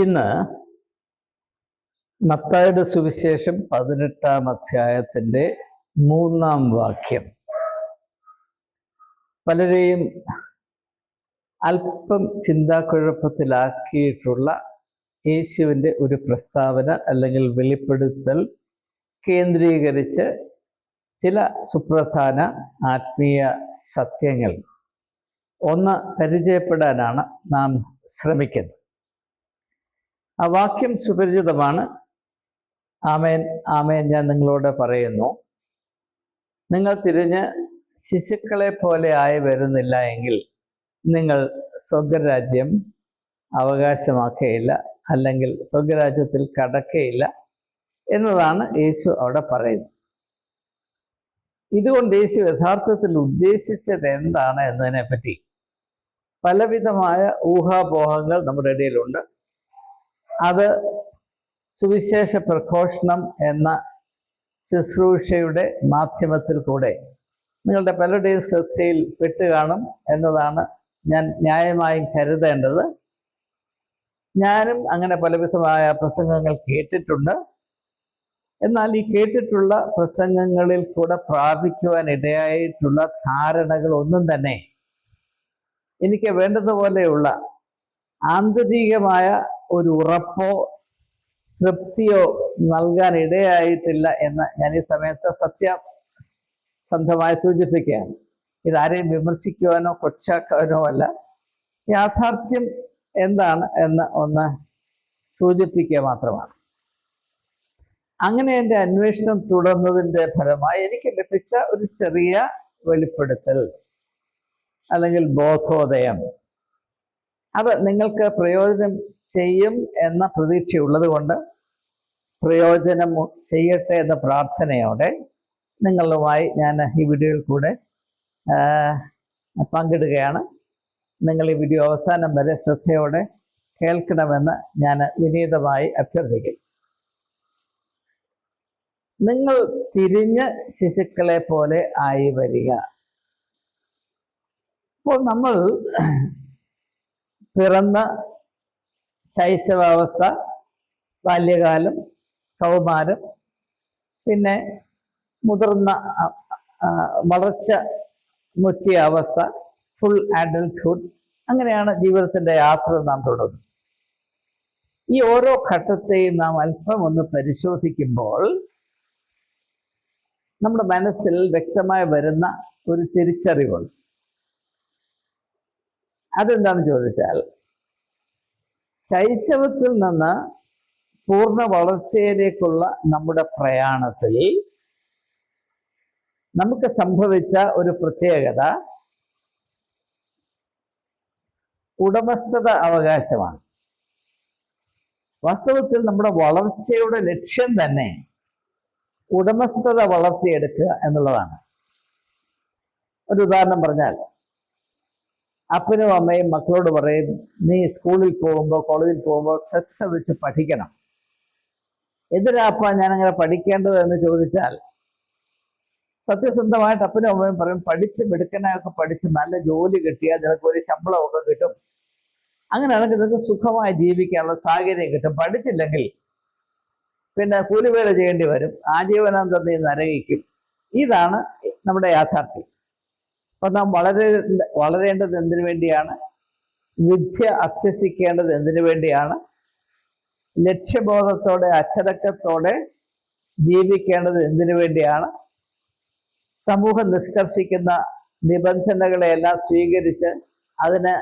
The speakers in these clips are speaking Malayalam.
ഇന്ന് മത്തായുടെ സുവിശേഷം പതിനെട്ടാം അധ്യായത്തിന്റെ മൂന്നാം വാക്യം. പലരെയും അല്പം ചിന്താക്കുഴപ്പത്തിലാക്കിയിട്ടുള്ള യേശുവിന്റെ ഒരു പ്രസ്താവന അല്ലെങ്കിൽ വെളിപ്പെടുത്തൽ കേന്ദ്രീകരിച്ച് ചില സുപ്രധാന ആത്മീയ സത്യങ്ങൾ ഒന്ന് പരിചയപ്പെടാനാണ് നാം ശ്രമിക്കുന്നത്. ആ വാക്യം സുപരിചിതമാണ്. ആമേൻ ആമേൻ ഞാൻ നിങ്ങളോട് പറയുന്നു. നിങ്ങൾ തിരിഞ്ഞ് ശിശുക്കളെ പോലെ ആയി വരുന്നില്ല എങ്കിൽ നിങ്ങൾ സ്വർഗരാജ്യം അവകാശമാക്കുകയില്ല അല്ലെങ്കിൽ സ്വർഗരാജ്യത്തിൽ കടക്കുകയില്ല എന്നതാണ് യേശു അവിടെ പറയുന്നത്. ഇതുകൊണ്ട് യേശു യഥാർത്ഥത്തിൽ ഉദ്ദേശിച്ചത് എന്താണ് എന്നതിനെ പറ്റി പലവിധമായ ഊഹാപോഹങ്ങൾ നമ്മുടെ ഇടയിലുണ്ട്. അത് സുവിശേഷ പ്രഘോഷണം എന്ന ശുശ്രൂഷയുടെ മാധ്യമത്തിൽ കൂടെ നിങ്ങളുടെ പലരുടെയും ശ്രദ്ധയിൽ പെട്ട് കാണും എന്നതാണ് ഞാൻ ന്യായമായും കരുതേണ്ടത്. ഞാനും അങ്ങനെ പലവിധമായ പ്രസംഗങ്ങൾ കേട്ടിട്ടുണ്ട്. എന്നാൽ ഈ കേട്ടിട്ടുള്ള പ്രസംഗങ്ങളിൽ കൂടെ പ്രാപിക്കുവാൻ ഇടയായിട്ടുള്ള ധാരണകൾ ഒന്നും തന്നെ എനിക്ക് വേണ്ടതുപോലെയുള്ള ആന്തരികമായ ഒരു ഉറപ്പോ തൃപ്തിയോ നൽകാൻ ഇടയായിട്ടില്ല എന്ന് ഞാൻ ഈ സമയത്ത് സത്യസന്ധമായി സൂചിപ്പിക്കുകയാണ്. ഇതാരെയും വിമർശിക്കുവാനോ കൊച്ചാക്കാനോ അല്ല. യാഥാർത്ഥ്യം എന്താണ് എന്ന് ഒന്ന് സൂചിപ്പിക്കുക മാത്രമാണ്. അങ്ങനെ എന്റെ അന്വേഷണം തുടർന്നതിന്റെ ഫലമായി എനിക്ക് ലഭിച്ച ഒരു ചെറിയ വെളിപ്പെടുത്തൽ അല്ലെങ്കിൽ ബോധോദയം. അത് നിങ്ങൾക്ക് പ്രയോജനം ചെയ്യും എന്ന പ്രതീക്ഷയുള്ളത് കൊണ്ട് പ്രയോജനം ചെയ്യട്ടെ എന്ന പ്രാർത്ഥനയോടെ നിങ്ങളുമായി ഞാൻ ഈ വീഡിയോയിൽ കൂടെ പങ്കിടുകയാണ്. നിങ്ങൾ ഈ വീഡിയോ അവസാനം വരെ ശ്രദ്ധയോടെ കേൾക്കണമെന്ന് ഞാൻ വിനീതമായി അഭ്യർത്ഥിക്കുന്നു. നിങ്ങൾ തിരിഞ്ഞ് ശിശുക്കളെ പോലെ ആയി വരിക. അപ്പോൾ നമ്മൾ പിറന്ന ശൈശവാവസ്ഥ ബാല്യകാലം കൗമാരം പിന്നെ മുതിർന്ന വളർച്ച മുറ്റിയ അവസ്ഥ ഫുൾ അഡൽട്ട്ഹുഡ് അങ്ങനെയാണ് ജീവിതത്തിന്റെ യാത്ര നാം തുടങ്ങുന്നത്. ഈ ഓരോ ഘട്ടത്തെയും നാം അല്പം ഒന്ന് പരിശോധിക്കുമ്പോൾ നമ്മുടെ മനസ്സിൽ വ്യക്തമായി വരുന്ന ഒരു തിരിച്ചറിവുണ്ട്. അതെന്താണെന്ന് ചോദിച്ചാൽ ശൈശവത്തിൽ നിന്ന് പൂർണ വളർച്ചയിലേക്കുള്ള നമ്മുടെ പ്രയാണത്തിൽ നമുക്ക് സംഭവിച്ച ഒരു പ്രത്യേകത ഉടമസ്ഥത അവകാശമാണ്. വാസ്തവത്തിൽ നമ്മുടെ വളർച്ചയുടെ ലക്ഷ്യം തന്നെ ഉടമസ്ഥത വളർത്തിയെടുക്കുക എന്നുള്ളതാണ്. ഒരു ഉദാഹരണം പറഞ്ഞാൽ അപ്പനും അമ്മയും മക്കളോട് പറയും നീ സ്കൂളിൽ പോകുമ്പോൾ കോളേജിൽ പോകുമ്പോൾ ശ്രദ്ധ വെച്ച് പഠിക്കണം. എന്തിനാപ്പ ഞാനങ്ങനെ പഠിക്കേണ്ടത്? എന്ന് ചോദിച്ചാൽ സത്യസന്ധമായിട്ട് അപ്പനും അമ്മയും പറയും പഠിച്ച് മിടുക്കനൊക്കെ പഠിച്ച് നല്ല ജോലി കിട്ടിയാൽ നിനക്ക് ഒരു ശമ്പളമൊക്കെ കിട്ടും. അങ്ങനെയാണെങ്കിൽ നിനക്ക് സുഖമായി ജീവിക്കാനുള്ള സാഹചര്യം കിട്ടും. പഠിച്ചില്ലെങ്കിൽ പിന്നെ കൂലിവേല ചെയ്യേണ്ടി വരും. ആജീവനാന്തം നീ നരകിക്കും. ഇതാണ് നമ്മുടെ യാഥാർത്ഥ്യം. അപ്പൊ നാം വളരെ വളരേണ്ടത് എന്തിനു വേണ്ടിയാണ്? വിദ്യ അഭ്യസിക്കേണ്ടത് എന്തിനു വേണ്ടിയാണ്? ലക്ഷ്യബോധത്തോടെ അച്ചടക്കത്തോടെ ജീവിക്കേണ്ടത് എന്തിനു വേണ്ടിയാണ്? സമൂഹം നിഷ്കർഷിക്കുന്ന നിബന്ധനകളെയെല്ലാം സ്വീകരിച്ച് അതിന്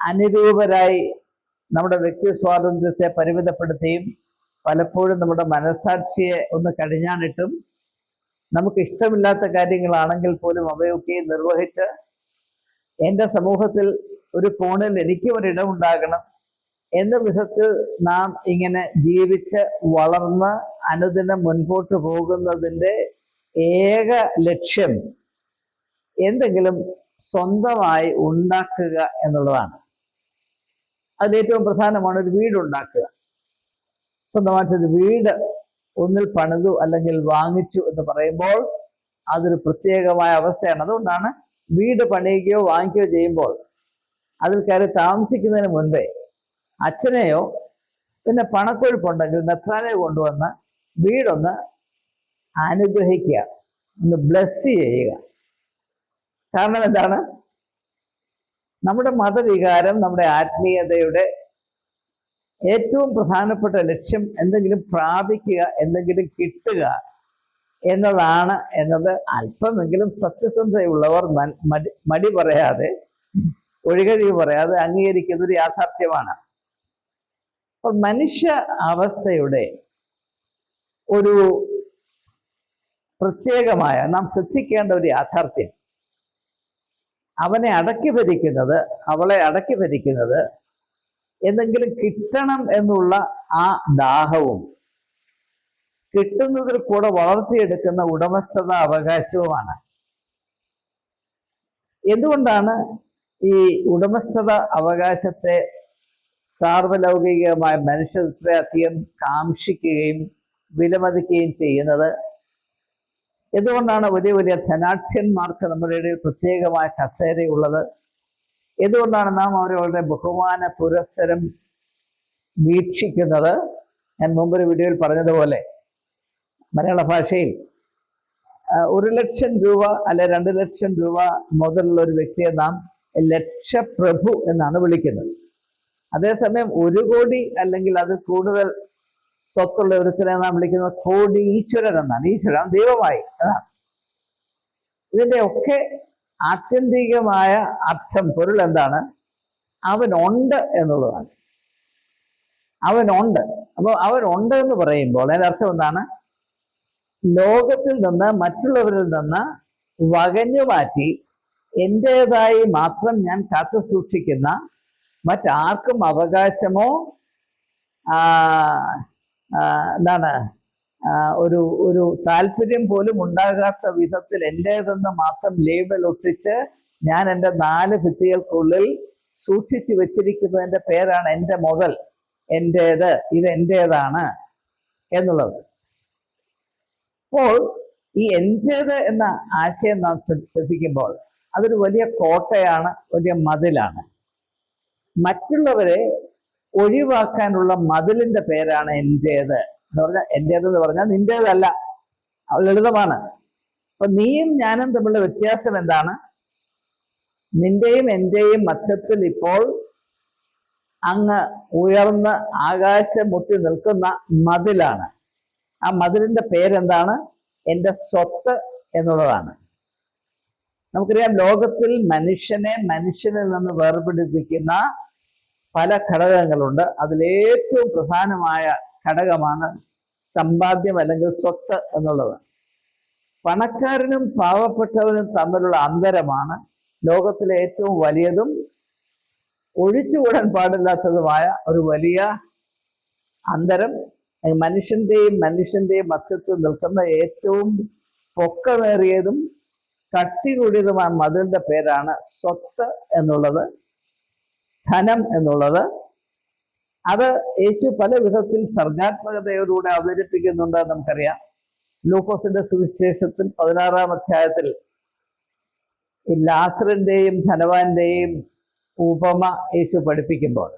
അനുരൂപരായി നമ്മുടെ വ്യക്തി സ്വാതന്ത്ര്യത്തെ പരിമിതപ്പെടുത്തിയും പലപ്പോഴും നമ്മുടെ മനസാക്ഷിയെ ഒന്ന് കടിഞ്ഞാണിട്ടും നമുക്ക് ഇഷ്ടമില്ലാത്ത കാര്യങ്ങളാണെങ്കിൽ പോലും അവയൊക്കെ നിർവഹിച്ച് എന്റെ സമൂഹത്തിൽ ഒരു കോണിൽ എനിക്കും ഒരിടമുണ്ടാകണം എന്ന വിധത്തിൽ നാം ഇങ്ങനെ ജീവിച്ച് വളർന്ന് അനുദിനം മുൻപോട്ട് പോകുന്നതിന്റെ ഏക ലക്ഷ്യം എന്തെങ്കിലും സ്വന്തമായി ഉണ്ടാക്കുക എന്നുള്ളതാണ്. അതിലേറ്റവും പ്രധാനമാണ് ഒരു വീടുണ്ടാക്കുക. സ്വന്തമായിട്ടൊരു വീട് ഒന്നിൽ പണിതു അല്ലെങ്കിൽ വാങ്ങിച്ചു എന്ന് പറയുമ്പോൾ അതൊരു പ്രത്യേകമായ അവസ്ഥയാണ്. അതുകൊണ്ടാണ് വീട് പണിയുകയോ വാങ്ങിക്കുകയോ ചെയ്യുമ്പോൾ അതിൽ കയറി താമസിക്കുന്നതിന് മുൻപേ അച്ഛനെയോ പിന്നെ പണക്കൊഴുപ്പുണ്ടെങ്കിൽ മെത്രാനെ കൊണ്ടുവന്ന് വീടൊന്ന് അനുഗ്രഹിക്കുക ഒന്ന് ബ്ലസ് ചെയ്യുക. കാരണം എന്താണ്? നമ്മുടെ മതവികാരം നമ്മുടെ ആത്മീയതയുടെ ഏറ്റവും പ്രധാനപ്പെട്ട ലക്ഷ്യം എന്തെങ്കിലും പ്രാപിക്കുക എന്തെങ്കിലും കിട്ടുക എന്നതാണ് എന്നത് അല്പമെങ്കിലും സത്യസന്ധതയുള്ളവർ മടി പറയാതെ ഒഴികഴിവ് പറയാതെ അംഗീകരിക്കുന്ന യാഥാർത്ഥ്യമാണ്. അപ്പോൾ മനുഷ്യ അവസ്ഥയുടെ ഒരു പ്രത്യേകമായ നാം ശ്രദ്ധിക്കേണ്ട ഒരു യാഥാർത്ഥ്യം. അവനെ അടക്കി ഭരിക്കുന്നത് അവളെ അടക്കി ഭരിക്കുന്നത് എന്തെങ്കിലും കിട്ടണം എന്നുള്ള ആ ദാഹവും കിട്ടുന്നതിൽ കൂടെ വളർത്തിയെടുക്കുന്ന ഉടമസ്ഥത അവകാശവുമാണ്. എന്തുകൊണ്ടാണ് ഈ ഉടമസ്ഥത അവകാശത്തെ സാർവലൗകികമായ മനുഷ്യർ ഇത്രയധികം കാക്ഷിക്കുകയും വിലമതിക്കുകയും ചെയ്യുന്നത്? എന്തുകൊണ്ടാണ് വലിയ വലിയ ധനാഠ്യന്മാർക്ക് നമ്മുടെ ഇടയിൽ പ്രത്യേകമായ കസേരയുള്ളത്? എന്തുകൊണ്ടാണ് നാം അവരുടെ ബഹുമാന പുരസ്സരം വീക്ഷിക്കുന്നത്? ഞാൻ മുമ്പൊരു വീഡിയോയിൽ പറഞ്ഞതുപോലെ മലയാള ഭാഷയിൽ ഒരു ലക്ഷം രൂപ അല്ലെ രണ്ട് ലക്ഷം രൂപ മുതലുള്ള ഒരു വ്യക്തിയെ നാം ലക്ഷപ്രഭു എന്നാണ് വിളിക്കുന്നത്. അതേസമയം ഒരു കോടി അല്ലെങ്കിൽ അത് കൂടുതൽ സ്വത്തുള്ള ഒരുത്തിനെ നാം വിളിക്കുന്നത് കോടി ഈശ്വരൻ എന്നാണ്. ഈശ്വരൻ ദൈവമായി അതാണ് ഇതിന്റെ ഒക്കെ ആത്യന്തികമായ അർത്ഥം പൊരുൾ എന്താണ്? അവനുണ്ട് എന്നുള്ളതാണ്. അവനുണ്ട്. അപ്പോൾ അവനുണ്ട് എന്ന് പറയുമ്പോൾ അതിന്റെ അർത്ഥം എന്താണ്? ലോകത്തിൽ നിന്ന് മറ്റുള്ളവരിൽ നിന്ന് വകഞ്ഞു മാറ്റി എന്റേതായി മാത്രം ഞാൻ കാത്തു സൂക്ഷിക്കുന്ന മറ്റാർക്കും അവകാശമോ എന്താണ് ഒരു ഒരു താല്പര്യം പോലും ഉണ്ടാകാത്ത വിധത്തിൽ എന്റേതെന്ന് മാത്രം ലേബൽ ഒട്ടിച്ച് ഞാൻ എന്റെ നാല് ഭിത്തികൾക്കുള്ളിൽ സൂക്ഷിച്ചു വെച്ചിരിക്കുന്നതിന്റെ പേരാണ് എന്റെ മുതൽ എന്റേത് ഇത് എന്റേതാണ് എന്നുള്ളത്. അപ്പോൾ ഈ എന്റേത് എന്ന ആശയം നാം ശ്രദ്ധിക്കുമ്പോൾ അതൊരു വലിയ കോട്ടയാണ് വലിയ മതിലാണ്. മറ്റുള്ളവരെ ഒഴിവാക്കാനുള്ള മതിലിന്റെ പേരാണ് എന്റേത് എന്ന് പറഞ്ഞാൽ എന്റേത് എന്ന് പറഞ്ഞാൽ നിന്റേതല്ല ലളിതമാണ്. അപ്പൊ നീയും ഞാനും തമ്മിലുള്ള വ്യത്യാസം എന്താണ്? നിന്റെയും എന്റെയും മധ്യത്തിൽ ഇപ്പോൾ അങ്ങ് ഉയർന്ന് ആകാശം മുട്ടി നിൽക്കുന്ന മതിലാണ്. ആ മതിലിന്റെ പേരെന്താണ്? എന്റെ സ്വത്ത് എന്നുള്ളതാണ്. നമുക്കറിയാം ലോകത്തിൽ മനുഷ്യനെ മനുഷ്യനിൽ നിന്ന് വേർപിടിപ്പിക്കുന്ന പല ഘടകങ്ങളുണ്ട്. അതിലേറ്റവും പ്രധാനമായ ഘടകമാണ് സമ്പാദ്യം അല്ലെങ്കിൽ സ്വത്ത് എന്നുള്ളത്. പണക്കാരനും പാവപ്പെട്ടവനും തമ്മിലുള്ള അന്തരമാണ് ലോകത്തിലെ ഏറ്റവും വലിയതും ഒഴിച്ചുകൂടാൻ പാടില്ലാത്തതുമായ ഒരു വലിയ അന്തരം. മനുഷ്യന്റെയും മനുഷ്യന്റെയും മധ്യത്തിൽ നിൽക്കുന്ന ഏറ്റവും പൊക്കമേറിയതും കട്ടി കൂടിയതുമായ മതിലിന്റെ പേരാണ് സ്വത്ത് എന്നുള്ളത് ധനം എന്നുള്ളത്. അത് യേശു പല വിധത്തിൽ സർഗാത്മകതയോടുകൂടെ അവതരിപ്പിക്കുന്നുണ്ട് നമുക്കറിയാം. ലൂക്കോസിന്റെ സുവിശേഷത്തിൽ പതിനാറാം അധ്യായത്തിൽ ഈ ലാസറിന്റെയും ധനവാന്റെയും ഉപമ യേശു പഠിപ്പിക്കുമ്പോൾ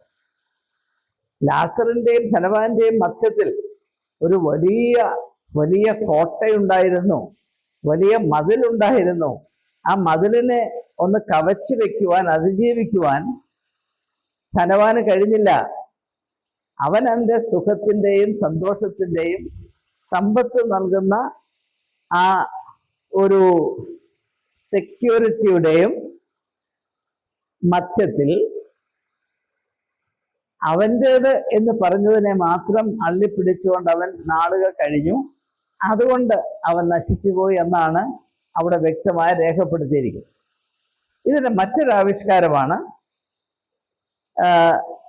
ലാസറിന്റെയും ധനവാന്റെയും മധ്യത്തിൽ ഒരു വലിയ വലിയ കോട്ടയുണ്ടായിരുന്നു വലിയ മതിലുണ്ടായിരുന്നു. ആ മതിലിനെ ഒന്ന് കവച്ചു വെക്കുവാൻ അതിജീവിക്കുവാൻ ധനവാന് കഴിഞ്ഞില്ല. അവൻ അവന്റെ സുഖത്തിന്റെയും സന്തോഷത്തിന്റെയും സമ്പത്ത് നൽകുന്ന ആ ഒരു സെക്യൂരിറ്റിയുടെയും മധ്യത്തിൽ അവന്റേത് എന്ന് പറഞ്ഞതിനെ മാത്രം അള്ളിപ്പിടിച്ചുകൊണ്ട് അവൻ നാളുകൾ കഴിഞ്ഞു. അതുകൊണ്ട് അവൻ നശിച്ചുപോയി എന്നാണ് അവിടെ വ്യക്തമായി രേഖപ്പെടുത്തിയിരിക്കുന്നത്. ഇതിന്റെ മറ്റൊരു ആവിഷ്കാരമാണ്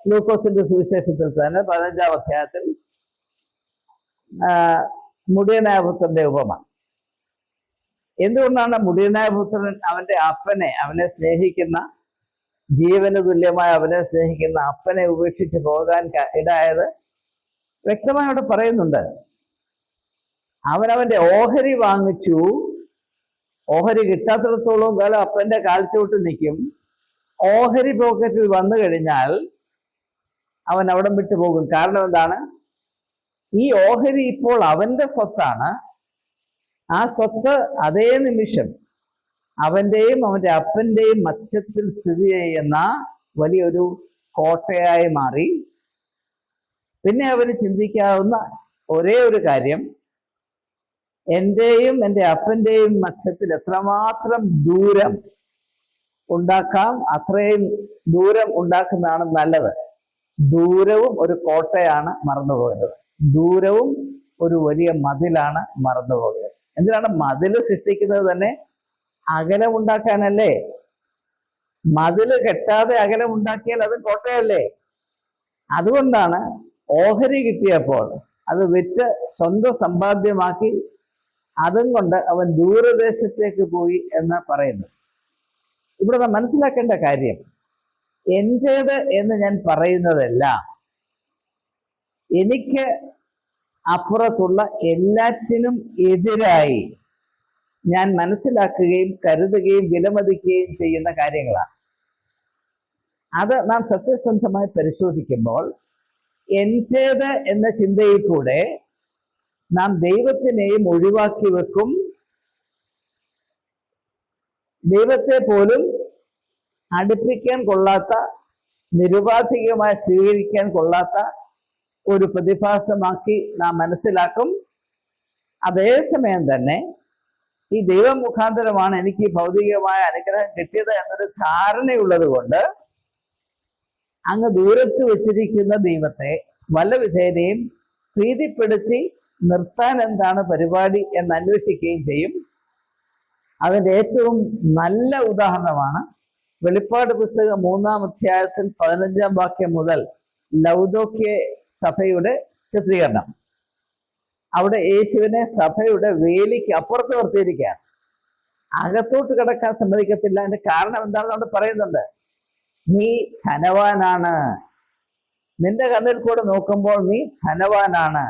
ലൂക്കോസിന്റെ സുവിശേഷത്തിൽ തന്നെ പതിനഞ്ചാം അധ്യായത്തിൽ മുടിയനായപുത്രന്റെ ഉപമ. എന്തുകൊണ്ടാണ് മുടിയനായപുത്രൻ അവന്റെ അപ്പനെ അവനെ സ്നേഹിക്കുന്ന ജീവന് തുല്യമായ അവനെ സ്നേഹിക്കുന്ന അപ്പനെ ഉപേക്ഷിച്ച് പോകാൻ ഇടായത് വ്യക്തമായി അവിടെ പറയുന്നുണ്ട്. അവനവന്റെ ഓഹരി വാങ്ങിച്ചു. ഓഹരി കിട്ടാത്തിടത്തോളം കാലം അപ്പന്റെ കാൽച്ചുവട്ട് നിൽക്കും. ഓഹരി പോക്കറ്റിൽ വന്നു കഴിഞ്ഞാൽ അവൻ അവിടം വിട്ടു പോകും. കാരണം എന്താണ്? ഈ ഓഹരി ഇപ്പോൾ അവന്റെ സ്വത്താണ്. ആ സ്വത്ത് അതേ നിമിഷം അവന്റെയും അവന്റെ അപ്പന്റെയും മധ്യത്തിൽ സ്ഥിതി ചെയ്യുന്ന വലിയൊരു കോട്ടയായി മാറി. പിന്നെ അവന് ചിന്തിക്കാവുന്ന ഒരേ ഒരു കാര്യം. എന്റെയും എന്റെ അപ്പന്റെയും മധ്യത്തിൽ എത്രമാത്രം ദൂരം ഉണ്ടാക്കാം. അത്രയും ദൂരം ഉണ്ടാക്കുന്നതാണ് നല്ലത്. ദൂരവും ഒരു കോട്ടയാണ് മറന്നുപോയത്. ദൂരവും ഒരു വലിയ മതിലാണ് മറന്നുപോയത്. എന്തിനാണ് മതിൽ സൃഷ്ടിക്കുന്നത് തന്നെ? അകലം ഉണ്ടാക്കാനല്ലേ? മതിൽ കെട്ടാതെ അകലം ഉണ്ടാക്കിയാൽ അത് കോട്ടയല്ലേ? അതുകൊണ്ടാണ് ഓഹരി കിട്ടിയപ്പോൾ അത് വിറ്റ് സ്വന്തം സമ്പാദ്യമാക്കി അതും കൊണ്ട് അവൻ ദൂരദേശത്തേക്ക് പോയി എന്ന് പറയുന്നു ഇവിടെ മനസ്സിലാക്കേണ്ട കാര്യം എന്റേത് എന്ന് ഞാൻ പറയുന്നതല്ല. എനിക്ക് അപ്പുറത്തുള്ള എല്ലാറ്റിനും എതിരായി ഞാൻ മനസ്സിലാക്കുകയും കരുതുകയും വിലമതിക്കുകയും ചെയ്യുന്ന കാര്യങ്ങളാണ്. അത് നാം സത്യസന്ധമായി പരിശോധിക്കുമ്പോൾ എന്റേത് എന്ന ചിന്തയിൽ കൂടെ നാം ദൈവത്തിനെയും ഒഴിവാക്കി വെക്കും ദൈവത്തെ പോലും അടുപ്പിക്കാൻ കൊള്ളാത്ത നിരുപാധികമായി സ്വീകരിക്കാൻ കൊള്ളാത്ത ഒരു പ്രതിഭാസമാക്കി നാം മനസ്സിലാക്കും. അതേസമയം തന്നെ ഈ ദൈവം മുഖാന്തരമാണ് എനിക്ക് ഭൗതികമായ അനുഗ്രഹം കിട്ടിയത് എന്നൊരു ധാരണയുള്ളത് കൊണ്ട് അങ്ങ് ദൂരത്ത് വെച്ചിരിക്കുന്ന ദൈവത്തെ വല്ല വിധേനയും പ്രീതിപ്പെടുത്തി നിർത്താൻ എന്താണ് പരിപാടി എന്ന് അന്വേഷിക്കുകയും ചെയ്യും. അതിന്റെ ഏറ്റവും നല്ല ഉദാഹരണമാണ് വെളിപ്പാട് പുസ്തകം മൂന്നാം അധ്യായത്തിൽ പതിനഞ്ചാം വാക്യം മുതൽ ലൗദോക്യ സഭയുടെ ചിത്രീകരണം. അവിടെ യേശുവിനെ സഭയുടെ വേലിക്ക് അപ്പുറത്ത് നിർത്തിയിരിക്കുകയാണ്. അകത്തോട്ട് കിടക്കാൻ സമ്മതിക്കത്തില്ല. അതിന്റെ കാരണം എന്താണെന്ന് അവിടെ പറയുന്നുണ്ട്. നീ ധനവാനാണ്. നിന്റെ കണ്ണിൽ കൂടെ നോക്കുമ്പോൾ നീ ധനവാനാണ്.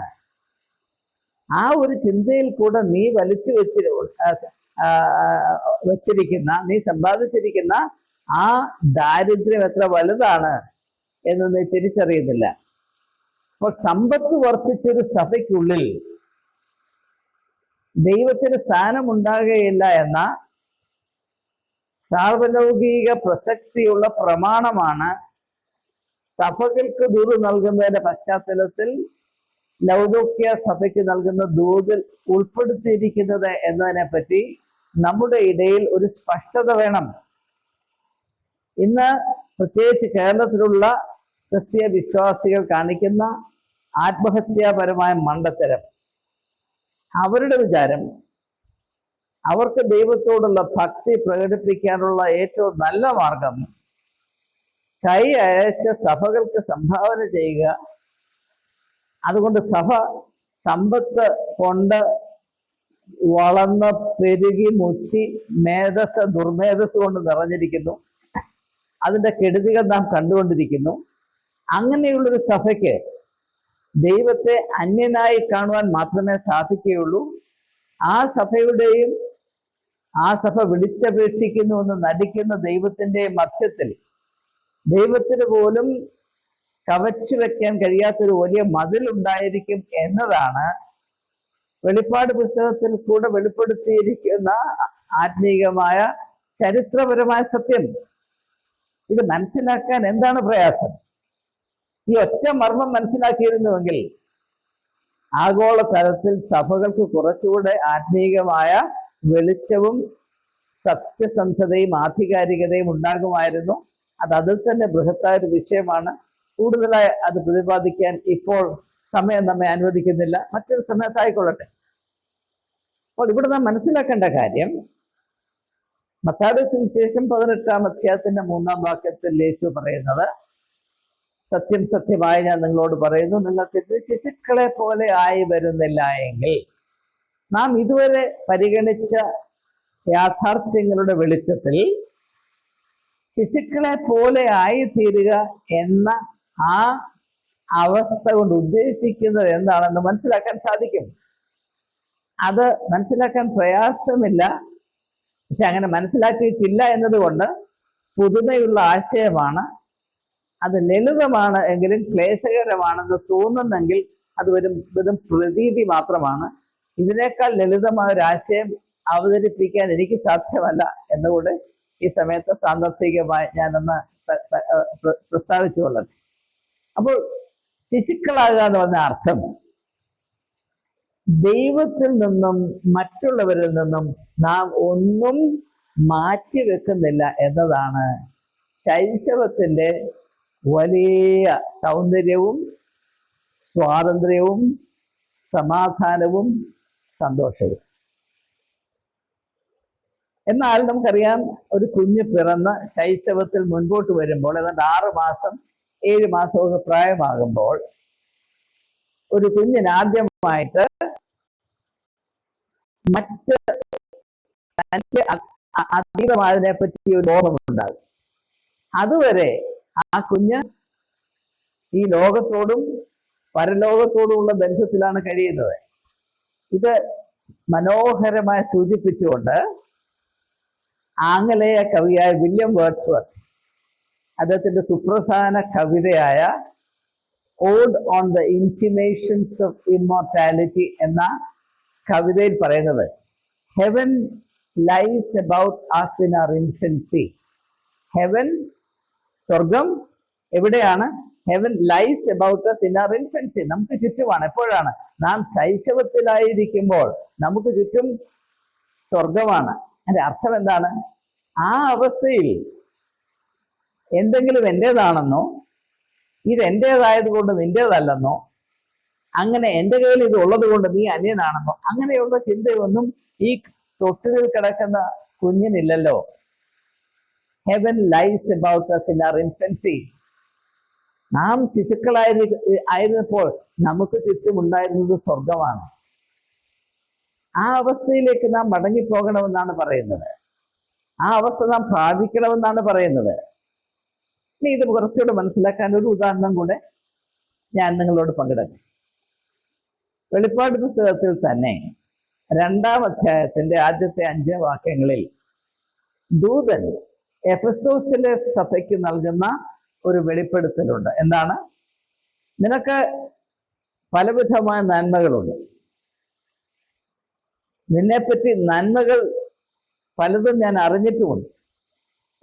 ആ ഒരു ചിന്തയിൽ കൂടെ നീ വലിച്ചു വെച്ചി വെച്ചിരിക്കുന്ന നീ സമ്പാദിച്ചിരിക്കുന്ന ആ ദാരിദ്ര്യം എത്ര വലുതാണ് എന്ന് നീ തിരിച്ചറിയുന്നില്ല. അപ്പോൾ സമ്പത്ത് വർദ്ധിച്ചൊരു സഭയ്ക്കുള്ളിൽ ദൈവത്തിന് സ്ഥാനമുണ്ടാകുകയില്ല എന്ന സാർവലൗകിക പ്രസക്തിയുള്ള പ്രമാണമാണ് സഭകൾക്ക് ദൂത് നൽകുന്നതിന്റെ പശ്ചാത്തലത്തിൽ ലൗദോക്യ സഭയ്ക്ക് നൽകുന്ന ദൂതിൽ ഉൾപ്പെടുത്തിയിരിക്കുന്നത് എന്നതിനെ പറ്റി നമ്മുടെ ഇടയിൽ ഒരു സ്പഷ്ടത വേണം. ഇന്ന് പ്രത്യേകിച്ച് കേരളത്തിലുള്ള ക്രിസ്തീയ വിശ്വാസികൾ കാണിക്കുന്ന ആത്മഹത്യാപരമായ മണ്ടത്തരം. അവരുടെ വിചാരം അവർക്ക് ദൈവത്തോടുള്ള ഭക്തി പ്രകടിപ്പിക്കാനുള്ള ഏറ്റവും നല്ല മാർഗം കൈ അയച്ച സഭകൾക്ക് സംഭാവന ചെയ്യുക. അതുകൊണ്ട് സഭ സമ്പത്ത് കൊണ്ട് വളർന്ന് പെരുകി മുച്ചി മേധസ് ദുർമേധസ് കൊണ്ട് നിറഞ്ഞിരിക്കുന്നു. അതിന്റെ കെടുതികൾ നാം കണ്ടുകൊണ്ടിരിക്കുന്നു. അങ്ങനെയുള്ളൊരു സഭയ്ക്ക് ദൈവത്തെ അന്യനായി കാണുവാൻ മാത്രമേ സാധിക്കുകയുള്ളൂ. ആ സഭയുടെയും ആ സഭ വിളിച്ചപേക്ഷിക്കുന്നു എന്ന് നടിക്കുന്ന ദൈവത്തിന്റെ മധ്യത്തിൽ ദൈവത്തിന് പോലും കവച്ചു വെക്കാൻ കഴിയാത്തൊരു വലിയ മതിൽ ഉണ്ടായിരിക്കും എന്നതാണ് വെളിപ്പാട് പുസ്തകത്തിൽ കൂടെ വെളിപ്പെടുത്തിയിരിക്കുന്ന ആത്മീകമായ ചരിത്രപരമായ സത്യം. ഇത് മനസ്സിലാക്കാൻ എന്താണ് പ്രയാസം? ഈ ഒറ്റ മർമ്മം മനസ്സിലാക്കിയിരുന്നുവെങ്കിൽ ആഗോള തലത്തിൽ സഭകൾക്ക് കുറച്ചുകൂടെ ആത്മീകമായ വെളിച്ചവും സത്യസന്ധതയും ആധികാരികതയും ഉണ്ടാകുമായിരുന്നു. അത് അതിൽ തന്നെ ബൃഹത്തായ ഒരു വിഷയമാണ്. കൂടുതലായി അത് പ്രതിപാദിക്കാൻ ഇപ്പോൾ സമയം നമ്മെ അനുവദിക്കുന്നില്ല. മറ്റൊരു സമയത്തായിക്കൊള്ളട്ടെ. അപ്പോൾ ഇവിടെ നാം മനസ്സിലാക്കേണ്ട കാര്യം മത്താട് സുവിശേഷം പതിനെട്ടാം അധ്യായത്തിന്റെ മൂന്നാം വാക്യത്തിൽ യേശു പറയുന്നത് സത്യം സത്യമായി ഞാൻ നിങ്ങളോട് പറയുന്നു നിങ്ങൾക്ക് ഇത് ശിശുക്കളെ പോലെ ആയി വരുന്നില്ല എങ്കിൽ നാം ഇതുവരെ പരിഗണിച്ച യാഥാർത്ഥ്യങ്ങളുടെ വെളിച്ചത്തിൽ ശിശുക്കളെ പോലെ ആയി തീരുക എന്ന ആ അവസ്ഥ കൊണ്ട് ഉദ്ദേശിക്കുന്നത് എന്താണെന്ന് മനസ്സിലാക്കാൻ സാധിക്കും. അത് മനസ്സിലാക്കാൻ പ്രയാസമില്ല. പക്ഷെ അങ്ങനെ മനസ്സിലാക്കിയിട്ടില്ല എന്നതുകൊണ്ട് പുതുമയുള്ള ആശയമാണ്. അത് ലളിതമാണ് എങ്കിലും ക്ലേശകരമാണെന്ന് തോന്നുന്നെങ്കിൽ അത് വരും വെറും പ്രതീതി മാത്രമാണ്. ഇതിനേക്കാൾ ലളിതമായ ഒരു ആശയം അവതരിപ്പിക്കാൻ എനിക്ക് സാധ്യമല്ല എന്നുകൂടെ ഈ സമയത്ത് സാന്ദർഭികമായി ഞാനൊന്ന് പ്രസ്താവിച്ചു കൊള്ളട്ടെ അപ്പോൾ ശിശുക്കളാകുക എന്ന് പറഞ്ഞ അർത്ഥം. ദൈവത്തിൽ നിന്നും മറ്റുള്ളവരിൽ നിന്നും നാം ഒന്നും മാറ്റി വെക്കുന്നില്ല എന്നതാണ് ശൈശവത്തിന്റെ വലിയ സൗന്ദര്യവും സ്വാതന്ത്ര്യവും സമാധാനവും സന്തോഷവും. എന്നാൽ നമുക്കറിയാം ഒരു കുഞ്ഞ് പിറന്ന് ശൈശവത്തിൽ മുൻപോട്ട് വരുമ്പോൾ ഏതാണ്ട് ആറ് മാസം ഏഴ് മാസമൊക്കെ പ്രായമാകുമ്പോൾ ഒരു കുഞ്ഞിന് ആദ്യമായിട്ട് മറ്റ് തനിക്ക് അതീതമായതിനെ പറ്റി ഒരു ബോധമുണ്ടാകും. അതുവരെ ആ കുഞ്ഞ് ഈ ലോകത്തോടും പരലോകത്തോടുമുള്ള ബന്ധത്തിലാണ് കഴിയുന്നത്. ഇത് മനോഹരമായി സൂചിപ്പിച്ചുകൊണ്ട് ആംഗലേയ കവിയായ വില്യം വേർഡ്സ്വർത്ത് അദ്ദേഹത്തിന്റെ സുപ്രധാന കവിതയായ ode on the intimations of immortality എന്ന കവിതയിൽ പറയുന്നത് heaven lies about us in our infancy heaven സ്വർഗം എവിടെയാണ്? Heaven lies about us in our infancy നമുക്ക് ചുറ്റുമാണ് എപ്പോഴാണ്? നാം ശൈശവത്തിലായിരിക്കുമ്പോൾ നമുക്ക് ചുറ്റും സ്വർഗമാണ്. അതിന്റെ അർത്ഥം എന്താണ്? ആ അവസ്ഥയിൽ എന്തെങ്കിലും എന്റേതാണെന്നോ ഇത് കൊണ്ട് നിന്റേതല്ലെന്നോ അങ്ങനെ എന്റെ കയ്യിൽ ഇത് ഉള്ളത് കൊണ്ട് നീ അന്യനാണെന്നോ അങ്ങനെയുള്ള ചിന്തയൊന്നും ഈ തൊട്ടിലിൽ കിടക്കുന്ന കുഞ്ഞിനില്ലല്ലോ. Heaven lies about us in our infancy നാം ശിശുക്കളായി ആയിരുന്നപ്പോൾ നമുക്ക് ചുറ്റും ഉണ്ടായിരുന്നത് സ്വർഗമാണ് ആ അവസ്ഥയിലേക്ക് നാം മടങ്ങിപ്പോകണമെന്നാണ് പറയുന്നത്. ആ അവസ്ഥ നാം പ്രാപിക്കണമെന്നാണ് പറയുന്നത്. ഇനി ഇത് കുറച്ചുകൂടെ മനസ്സിലാക്കാൻ ഒരു ഉദാഹരണം കൂടെ ഞാൻ നിങ്ങളോട് പങ്കിടട്ടെ. വെളിപ്പാട് പുസ്തകത്തിൽ തന്നെ രണ്ടാം അധ്യായത്തിന്റെ ആദ്യത്തെ അഞ്ച് വാക്യങ്ങളിൽ ദൂതൻ എഫസോസിലെ സഭയ്ക്ക് നൽകുന്ന ഒരു വെളിപ്പെടുത്തലുണ്ട്. എന്താണ്? നിനക്ക് പലവിധമായ നന്മകളുണ്ട്. നിന്നെപ്പറ്റി നന്മകൾ പലതും ഞാൻ അറിഞ്ഞിട്ടുമുണ്ട്.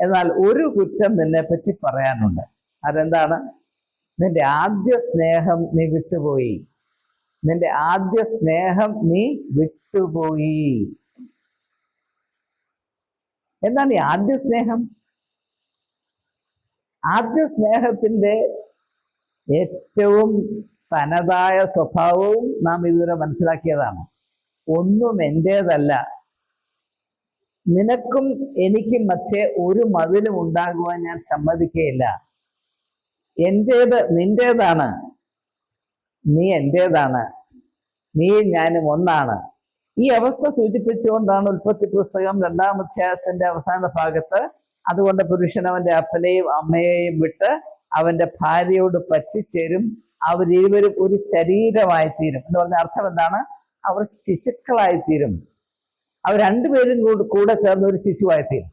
എന്നാൽ ഒരു കുറ്റം നിന്നെ പറ്റി പറയാനുണ്ട്. അതെന്താണ്? നിന്റെ ആദ്യ സ്നേഹം നീ വിട്ടുപോയി. നിന്റെ ആദ്യ സ്നേഹം നീ വിട്ടുപോയി. എന്താണ് ഈ ആദ്യ സ്നേഹം? ആദ്യ സ്നേഹത്തിന്റെ ഏറ്റവും തനതായ സ്വഭാവവും നാം ഇതുവരെ മനസ്സിലാക്കിയതാണ്. ഒന്നും എന്റേതല്ല. നിനക്കും എനിക്കും മധ്യേ ഒരു മതിലും ഉണ്ടാകുവാൻ ഞാൻ സമ്മതിക്കുകയില്ല. എന്റേത് നിന്റേതാണ്. നീ എന്റേതാണ് നീ ഞാനും ഒന്നാണ്. ഈ അവസ്ഥ സൂചിപ്പിച്ചുകൊണ്ടാണ് ഉൽപ്പത്തി പുസ്തകം രണ്ടാം അധ്യായത്തിന്റെ അവസാന ഭാഗത്ത് അതുകൊണ്ട് പുരുഷൻ അവന്റെ അപ്പനെയും അമ്മയെയും വിട്ട് അവന്റെ ഭാര്യയോട് പറ്റിച്ചേരും. അവരിരുവരും ഒരു ശരീരമായി തീരും എന്ന് പറഞ്ഞ അർത്ഥം എന്താണ്? അവർ ശിശുക്കളായി തീരും അവർ രണ്ടുപേരും കൂടെ കൂടെ ചേർന്ന് ഒരു ശിശുവായി തീരും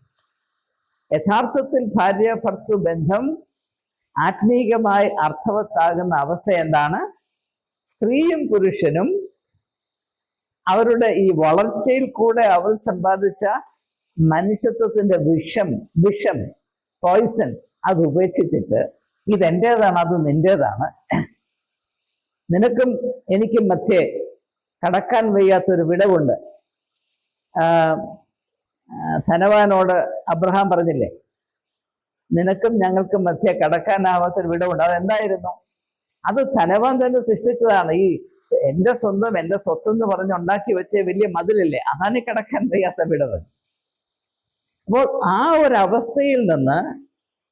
യഥാർത്ഥത്തിൽ ഭാര്യ ഭർത്തു ബന്ധം ആത്മീകമായി അർത്ഥവത്താകുന്ന അവസ്ഥ എന്താണ്? സ്ത്രീയും പുരുഷനും അവരുടെ ഈ വളർച്ചയിൽ കൂടെ അവർ സമ്പാദിച്ച മനുഷ്യത്വത്തിന്റെ വിഷം വിഷം പോയിസൺ അത് ഉപേക്ഷിച്ചിട്ട് ഇതെന്റേതാണ് അത് നിന്റേതാണ് നിനക്കും എനിക്കും മധ്യേ കടക്കാൻ വയ്യാത്തൊരു വിടവുണ്ട്. ധനവാനോട് അബ്രഹാം പറഞ്ഞില്ലേ നിനക്കും ഞങ്ങൾക്കും മധ്യേ കടക്കാനാവാത്തൊരു വിടവുണ്ട്. അതെന്തായിരുന്നു? അത് ധനവാൻ തന്നെ സൃഷ്ടിച്ചതാണ്. ഈ എന്റെ സ്വന്തം എന്റെ സ്വത്തെന്ന് പറഞ്ഞ് ഉണ്ടാക്കി വെച്ച വലിയ മതിലില്ലേ അതാണ് കടക്കാൻ വയ്യാത്ത വിടവ്. അപ്പോൾ ആ ഒരു അവസ്ഥയിൽ നിന്ന്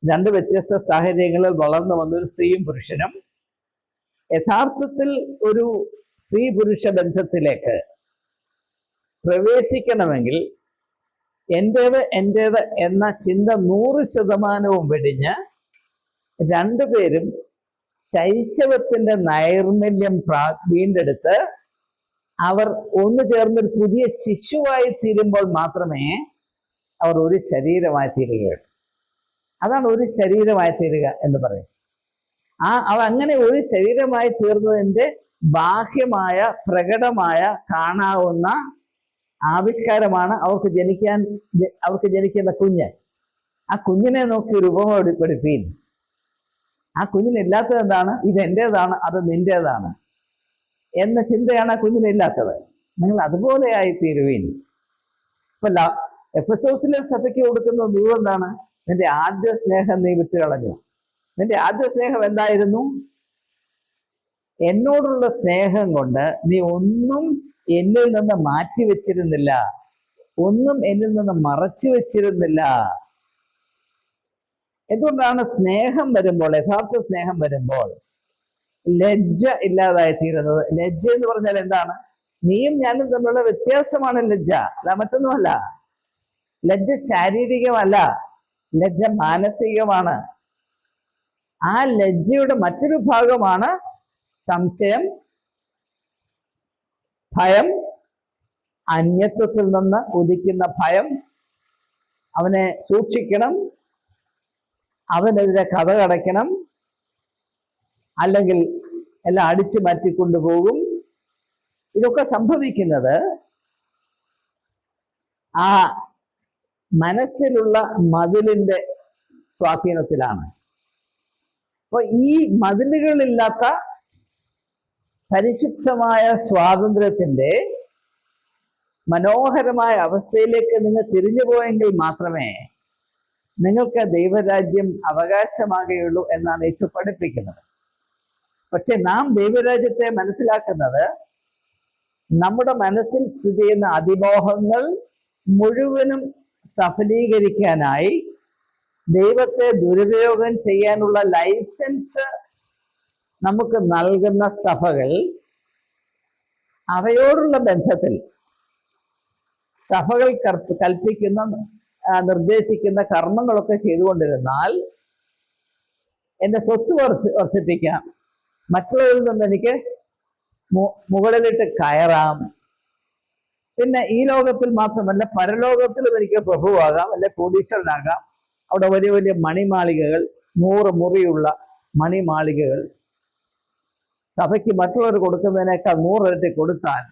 രണ്ട് വ്യത്യസ്ത സാഹചര്യങ്ങളിൽ വളർന്നു വന്ന ഒരു സ്ത്രീയും പുരുഷനും യഥാർത്ഥത്തിൽ ഒരു സ്ത്രീ പുരുഷ ബന്ധത്തിലേക്ക് പ്രവേശിക്കണമെങ്കിൽ എന്റേത് എന്റേത് എന്ന ചിന്ത നൂറ് ശതമാനവും വെടിഞ്ഞ് രണ്ടുപേരും ശൈശവത്തിന്റെ നൈർമല്യം പ്രാ വീണ്ടെടുത്ത് അവർ ഒന്നു ചേർന്നൊരു പുതിയ ശിശുവായി തീരുമ്പോൾ മാത്രമേ അവർ ഒരു ശരീരമായി തീരുകയുള്ളൂ. അതാണ് ഒരു ശരീരമായി തീരുക എന്ന് പറയുന്നത്. ആ അവ അങ്ങനെ ഒരു ശരീരമായി തീർന്നതിന്റെ ബാഹ്യമായ പ്രകടമായ കാണാവുന്ന ആവിഷ്കാരമാണ് അവർക്ക് ജനിക്കാൻ അവർക്ക് ജനിക്കുന്ന കുഞ്ഞ്. ആ കുഞ്ഞിനെ നോക്കി രൂപം പഠിപ്പീൻ ആ കുഞ്ഞിനില്ലാത്തത് എന്താണ്? ഇത് എന്റേതാണ് അത് നിന്റേതാണ്. എന്ന ചിന്തയാണ് ആ കുഞ്ഞിനില്ലാത്തത്. നിങ്ങൾ അതുപോലെയായി തീരുവീൻ. ഇപ്പൊ സഭയ്ക്ക് കൊടുക്കുന്ന ദൂരം എന്താണ്? നിന്റെ ആദ്യ സ്നേഹം നീ വിട്ടു കളഞ്ഞു നിന്റെ ആദ്യ സ്നേഹം എന്തായിരുന്നു? എന്നോടുള്ള സ്നേഹം കൊണ്ട് നീ ഒന്നും എന്നിൽ നിന്ന് മാറ്റി വെച്ചിരുന്നില്ല. ഒന്നും എന്നിൽ നിന്ന് മറച്ചു വെച്ചിരുന്നില്ല. എന്തുകൊണ്ടാണ് സ്നേഹം വരുമ്പോൾ യഥാർത്ഥ സ്നേഹം വരുമ്പോൾ ലജ്ജ ഇല്ലാതായി തീരുന്നത്? ലജ്ജ എന്ന് പറഞ്ഞാൽ എന്താണ്? നീയും ഞാനും തമ്മിലുള്ള വ്യത്യാസമാണ് ലജ്ജ. അല്ല മറ്റൊന്നുമല്ല. ലജ്ജ ശാരീരികമല്ല ലജ്ജ മാനസികമാണ്. ആ ലജ്ജയുടെ മറ്റൊരു ഭാഗമാണ് സംശയം ഭയം അന്യത്വത്തിൽ നിന്ന് ഉദിക്കുന്ന ഭയം അവനെ സൂക്ഷിക്കണം അവനെതിരെ കഥ കടയ്ക്കണം അല്ലെങ്കിൽ എല്ലാം അടിച്ചു മാറ്റിക്കൊണ്ടുപോകും ഇതൊക്കെ സംഭവിക്കുന്നത് ആ മനസ്സിലുള്ള മതിലിന്റെ സ്വാധീനത്തിലാണ്. അപ്പൊ ഈ മതിലുകളില്ലാത്ത പരിശുദ്ധമായ സ്വാതന്ത്ര്യത്തിന്റെ മനോഹരമായ അവസ്ഥയിലേക്ക് നിങ്ങൾ തിരിഞ്ഞു പോയെങ്കിൽ മാത്രമേ നിങ്ങൾക്ക് ദൈവരാജ്യം അവകാശമാകുകയുള്ളൂ എന്നാണ് യേശു പഠിപ്പിക്കുന്നത്. പക്ഷെ നാം ദൈവരാജ്യത്തെ മനസ്സിലാക്കുന്നത് നമ്മുടെ മനസ്സിൽ സ്ഥിതി ചെയ്യുന്ന അതിമോഹങ്ങൾ മുഴുവനും സഫലീകരിക്കാനായി ദൈവത്തെ ദുരുപയോഗം ചെയ്യാനുള്ള ലൈസൻസ് നമുക്ക് നൽകുന്ന സഭകൾ അവയോടുള്ള ബന്ധത്തിൽ സഭകൾ കർപ്പ് കൽപ്പിക്കുന്ന നിർദ്ദേശിക്കുന്ന കർമ്മങ്ങളൊക്കെ ചെയ്തുകൊണ്ടിരുന്നാൽ എന്റെ സ്വത്ത് വർദ്ധ വർദ്ധിപ്പിക്കാം. മറ്റുള്ളവരിൽ നിന്ന് എനിക്ക് മുകളിലിട്ട് കയറാം. പിന്നെ ഈ ലോകത്തിൽ മാത്രമല്ല പരലോകത്തിലും എനിക്ക് പ്രഭുവാകാം അല്ലെ കോടീശ്വരനാകാം. അവിടെ വലിയ വലിയ മണിമാളികകൾ നൂറ് മുറിയുള്ള മണിമാളികകൾ. സഭയ്ക്ക് മറ്റുള്ളവർ കൊടുക്കുന്നതിനേക്കാൾ നൂറിരട്ടി കൊടുത്താൽ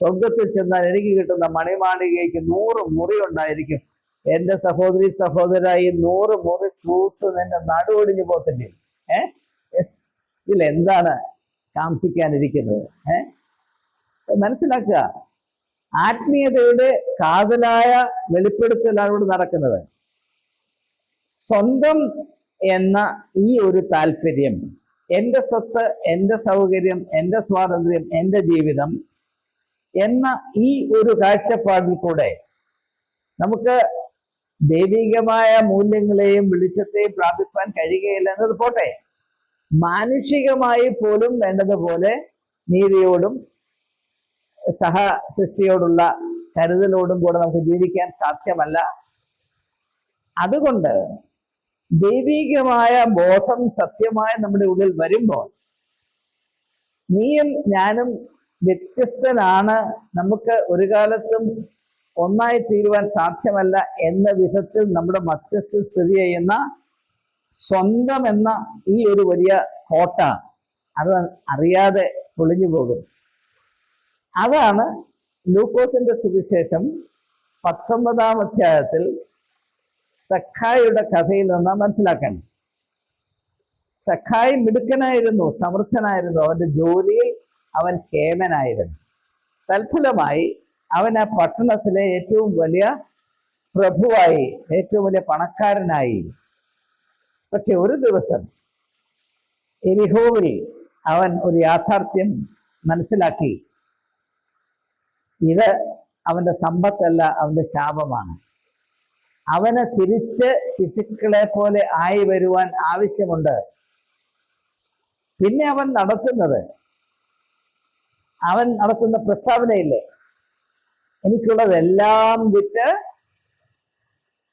സ്വർഗത്തിൽ ചെന്നാൽ എനിക്ക് കിട്ടുന്ന മണിമാളികയ്ക്ക് നൂറ് മുറി ഉണ്ടായിരിക്കും എന്റെ സഹോദരി സഹോദരായി നൂറ് മുറി കൂത്ത് നിന്റെ നടുവൊടിഞ്ഞു പോകത്തില്ലേ? ഏ? ഇതിൽ എന്താണ് കാംസിക്കാനിരിക്കുന്നത് ഏ? മനസ്സിലാക്കുക. ആത്മീയതയുടെ കാതലായ വെളിപ്പെടുത്തലാണ് ഇവിടെ നടക്കുന്നത്? സ്വന്തം എന്ന ഈ ഒരു താല്പര്യം എന്റെ സ്വത്ത് എന്റെ സൗകര്യം എന്റെ സ്വാതന്ത്ര്യം എന്റെ ജീവിതം എന്ന ഈ ഒരു കാഴ്ചപ്പാടിൽ കൂടെ നമുക്ക് ദൈവികമായ മൂല്യങ്ങളെയും വെളിച്ചത്തെയും പ്രാപിപ്പാൻ കഴിയുകയില്ല എന്നത് പോട്ടെ. മാനുഷികമായി പോലും വേണ്ടതുപോലെ നീതിയോടും സഹ സൃഷ്ടിയോടുള്ള കരുതലോടും കൂടെ നമുക്ക് ജീവിക്കാൻ സാധ്യമല്ല. അതുകൊണ്ട് ദൈവികമായ ബോധം സത്യമായ നമ്മുടെ ഉള്ളിൽ വരുമ്പോൾ നീയും ഞാനും വ്യത്യസ്തനാണ്. നമുക്ക് ഒരു കാലത്തും ഒന്നായി തീരുവാൻ സാധ്യമല്ല എന്ന വിധത്തിൽ നമ്മുടെ മധ്യസ്ഥിൽ സ്ഥിതി ചെയ്യുന്ന സ്വന്തം എന്ന ഈ ഒരു വലിയ കോട്ട അത് അറിയാതെ പൊളിഞ്ഞു പോകും അതാണ് ലൂക്കോസിന്റെ സുവിശേഷം പത്തൊമ്പതാം അധ്യായത്തിൽ സഖായുടെ കഥയിൽ നിന്ന് മനസ്സിലാക്കാൻ. സഖായി മിടുക്കനായിരുന്നു സമർത്ഥനായിരുന്നു. അവന്റെ ജോലിയിൽ അവൻ കേമനായിരുന്നു. തൽഫലമായി അവൻ ആ പട്ടണത്തിലെ ഏറ്റവും വലിയ പ്രഭുവായി ഏറ്റവും വലിയ പണക്കാരനായി. പക്ഷെ ഒരു ദിവസം എരിഹോവിൽ അവൻ ഒരു യാഥാർത്ഥ്യം മനസ്സിലാക്കി. ഇത് അവന്റെ സമ്പത്തല്ല അവന്റെ ശാപമാണ്. അവന് തിരിച്ച് ശിശുക്കളെ പോലെ ആയി വരുവാൻ ആവശ്യമുണ്ട്. പിന്നെ അവൻ നടത്തുന്നത് അവൻ നടത്തുന്ന പ്രസ്താവനയില്ലേ? എനിക്കുള്ളതെല്ലാം വിറ്റ്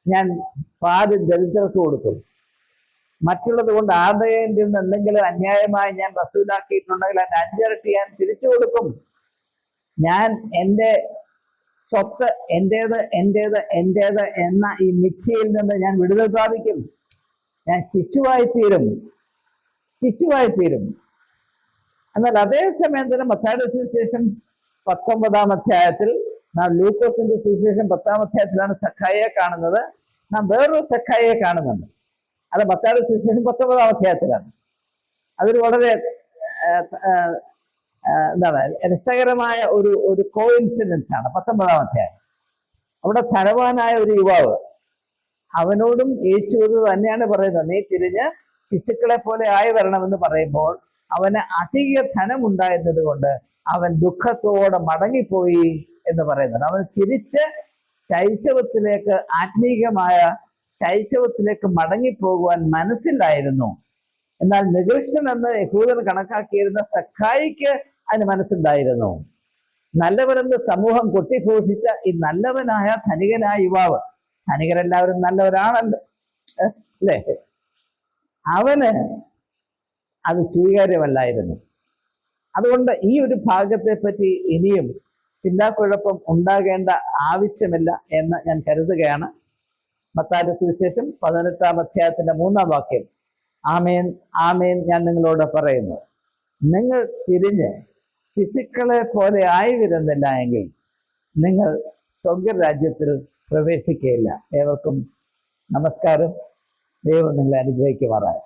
ഞാൻ പാതി ദരിദ്രർക്ക് കൊടുക്കും. മറ്റുള്ളത് കൊണ്ട് ആരുടെയും നിന്ന് എന്തെങ്കിലും അന്യായമായി ഞാൻ വസൂലാക്കിയിട്ടുണ്ടെങ്കിൽ അതിന്റെ അഞ്ചിരട്ടി ഞാൻ തിരിച്ചു കൊടുക്കും. ഞാൻ എന്റെ സ്വത്ത് എന്റേത് എന്റേത് എന്റേത് എന്ന ഈ മിഥ്യയിൽ നിന്ന് ഞാൻ വിടുതൽ പ്രാപിക്കും. ഞാൻ ശിശുവായി തീരും ശിശുവായി തീരും എന്നാൽ അതേ സമയം തന്നെ മത്തായുടെ സുവിശേഷം പത്തൊമ്പതാം അധ്യായത്തിൽ നാം ലൂക്കോസിന്റെ സുവിശേഷം പത്താം അധ്യായത്തിലാണ് സഖായിയെ കാണുന്നത്. നാം വേറൊരു സഖായിയെ കാണുന്നുണ്ട്. അത് മത്തായുടെ സുവിശേഷം പത്തൊമ്പതാം അധ്യായത്തിലാണ്. അതൊരു വളരെ എന്താണ് രസകരമായ ഒരു ഒരു കോയിൻസിഡൻസ് ആണ്. പത്തൊമ്പതാം അധ്യായം. അവിടെ ധനവാനായ ഒരു യുവാവ് അവനോടും യേശു ഇത് തന്നെയാണ് പറയുന്നത്. നീ തിരിഞ്ഞ് ശിശുക്കളെ പോലെ ആയി വരണമെന്ന് പറയുമ്പോൾ അവന് അധിക ധനമുണ്ടായിരുന്നത് കൊണ്ട് അവൻ ദുഃഖത്തോടെ മടങ്ങിപ്പോയി എന്ന് പറയുന്നുണ്ട് അവൻ തിരിച്ച് ശൈശവത്തിലേക്ക് ആത്മീകമായ ശൈശവത്തിലേക്ക് മടങ്ങിപ്പോകുവാൻ മനസ്സിലായിരുന്നു. എന്നാൽ നികൃഷ്ടൻ എന്ന് യഹൂദൻ കണക്കാക്കിയിരുന്ന സഖായിക്ക് അതിന് മനസ്സുണ്ടായിരുന്നു. നല്ലവരെന്ന് സമൂഹം കൊട്ടിഘോഷിച്ച ഈ നല്ലവനായ ധനികനായ യുവാവ്. ധനികരെല്ലാവരും നല്ലവരാണല്ലോ? അല്ലേ? അവന് അത് സ്വീകാര്യമല്ലായിരുന്നു. അതുകൊണ്ട് ഈ ഒരു ഭാഗത്തെ പറ്റി ഇനിയും ചിന്താക്കുഴപ്പം ഉണ്ടാകേണ്ട ആവശ്യമില്ല എന്ന് ഞാൻ കരുതുകയാണ്. മത്താന്റെ സുവിശേഷം പതിനെട്ടാം അധ്യായത്തിന്റെ മൂന്നാം വാക്യം. ആമേൻ ആമേൻ ഞാൻ നിങ്ങളോട് പറയുന്നു. നിങ്ങൾ തിരിഞ്ഞ് ശിശുക്കളെ പോലെ ആയി വരുന്നില്ല എങ്കിൽ നിങ്ങൾ സ്വർഗരാജ്യത്തിൽ പ്രവേശിക്കുകയില്ല. ഏവർക്കും നമസ്കാരം. ദൈവം നിങ്ങളെ അനുഗ്രഹിക്കുമാറായ